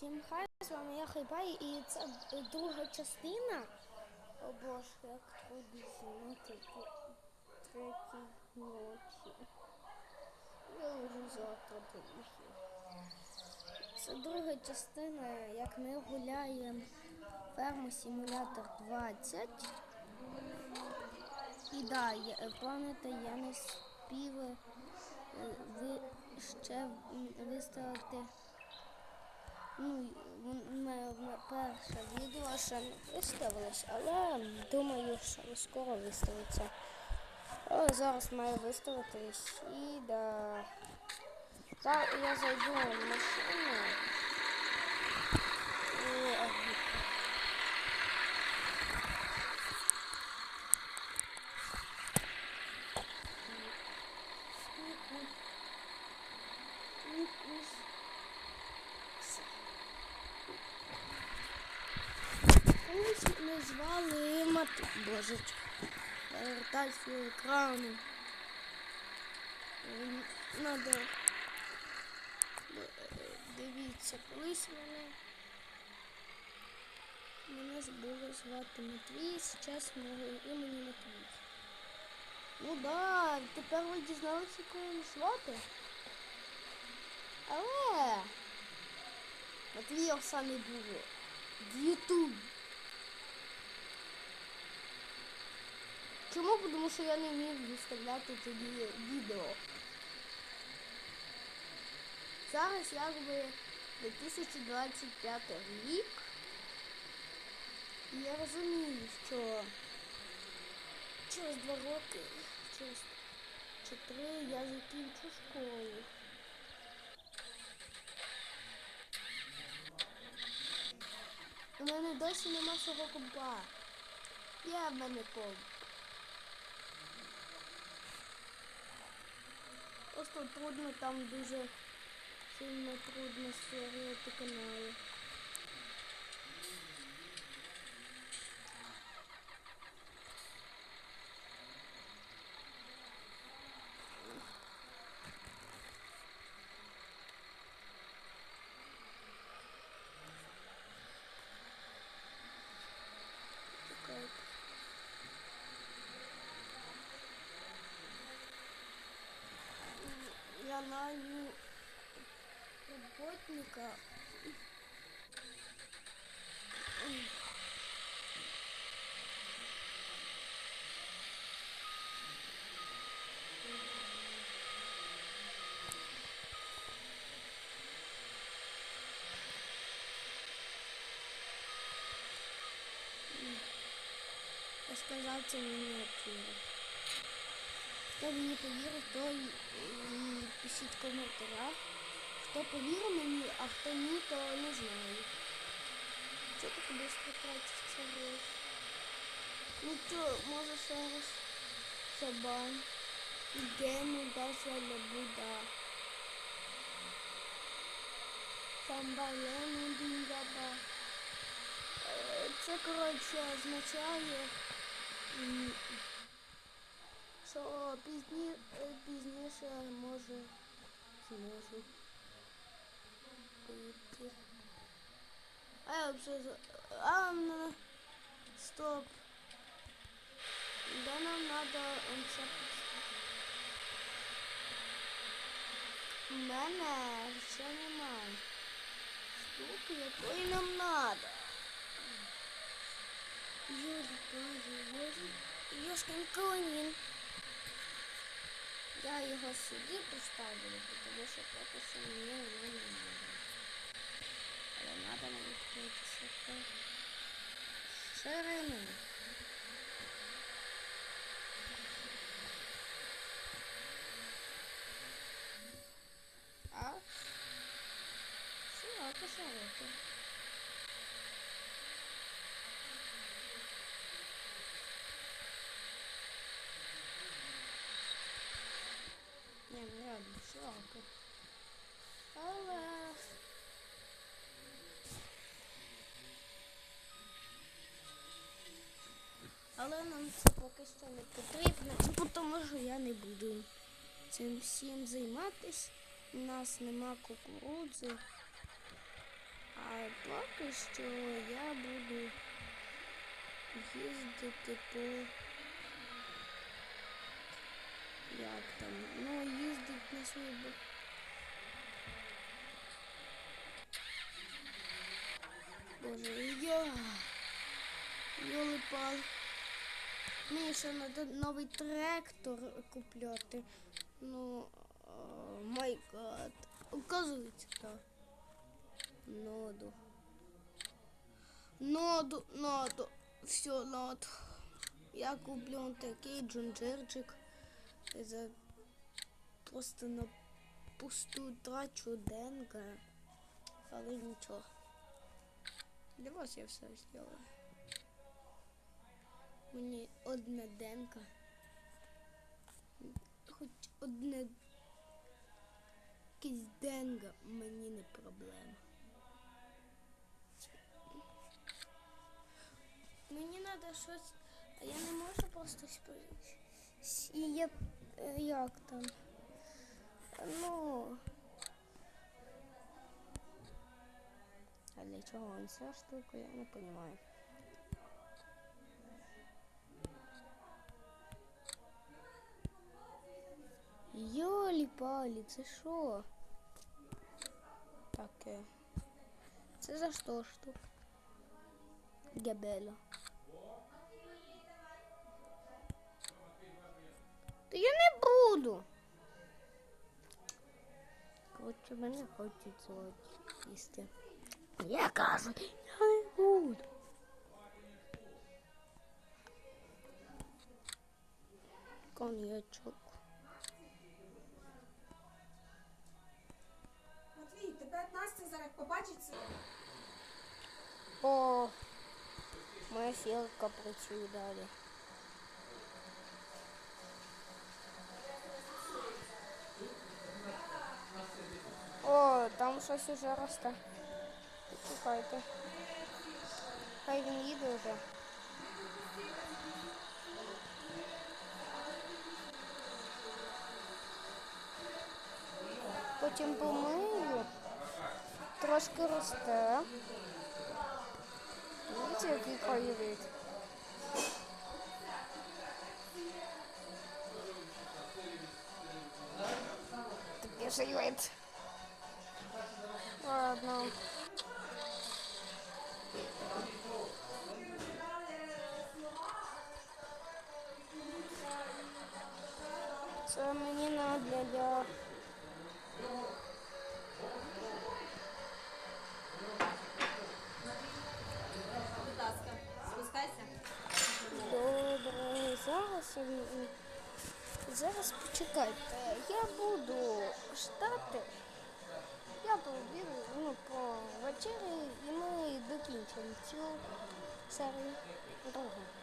Всім хай, з вами я Хайбай і це друга частина. О боже, як трудно знімати третій ночі. Я вже завтра приїхав. Це друга частина, як ми гуляємо ферму Симулятор 20. І да, е, пам'ятаєте, я не спів е, ви ще виставити Ну, ми, м- м- перше відео ще не виставилось, але думаю, що скоро виставиться. Але зараз має виставитись і да. Так, я зайду в машину. І, а, Колись ми звали мат... Божечки. Повертайся екрану. Ем, Надо. Е, Дивіться, колись мене. Мене ж було звати Матвій, зараз мого імені Матвій. Ну да, тепер ви дізналися, кого мене звати. Але Матвій Оксани було в Ютуб. Чому? Тому що я не вмів виставляти тоді відео. Зараз якби 2025 рік. І я розумію, що через два роки, через чи три я закінчу школу. У мене досі нема свого компа. Є в мене комп. Просто трудно там дуже сильно трудно створювати канали. Я найму работника. Сказав це мені активно. Хто мені повірив, той і пишіть коментарях. Хто повірив мені, а хто ні, то не знаю. Чого так швидко тратиться гроші? Ну що, може ще раз Шабан. Ідемо далі не буде. Самбалену дінгаба. Е, Це, коротше, означає, що пізні, пізніше зможу. А я взагалі... за- А, на... стоп. Да нам надо он це У мене ще немає. Штуки, якої нам надо. Йожик, боже, йожик. Йошкин колонін. Я його сюди поставлю, тому що поки що мені воно не треба. Але треба нам відкрити ще ширину. А? Широко, широко. Реально. Але... Але нам це поки що не потрібно, тому що я не буду цим всім займатись. У нас нема кукурудзи. А поки що я буду їздити по як там, ну їздить на бок. Боже, я Йолипал. Мені ще треба новий трактор купляти. Ну, май гад. Оказується, так. Ноду. Ноду, ноду. Все, ноду. Я куплю такий джунджерчик за просто на пусту трачу деньги. Але нічого. Для вас я все зроблю. Мені одна денка. Хоч одне якийсь денга мені не проблема. Мені треба щось, а я не можу просто спи- с- і я е, як там. Ну. А для чого він ця штука, я не розумію. Йолі палі, це що? Таке. Це за що штука? Габело. Та я не буду. Коротше, мене хочуть цього їсти. Я кажу, я не буду. Коньячок. Матвій, тебе Настя зараз побачить це. О, моя сілка працює далі. О, там щось уже росте. Чекайте. Хай він їде вже. Потім помию. Трошки росте. Видите, який краєвид? Такий вид. Ладно. Це мені надо для... Будь ласка, спускайся. Добре, зараз зараз почекайте. Я буду ждати. Я пообіду, ну, по вечері і ми докінчимо цю серію другу.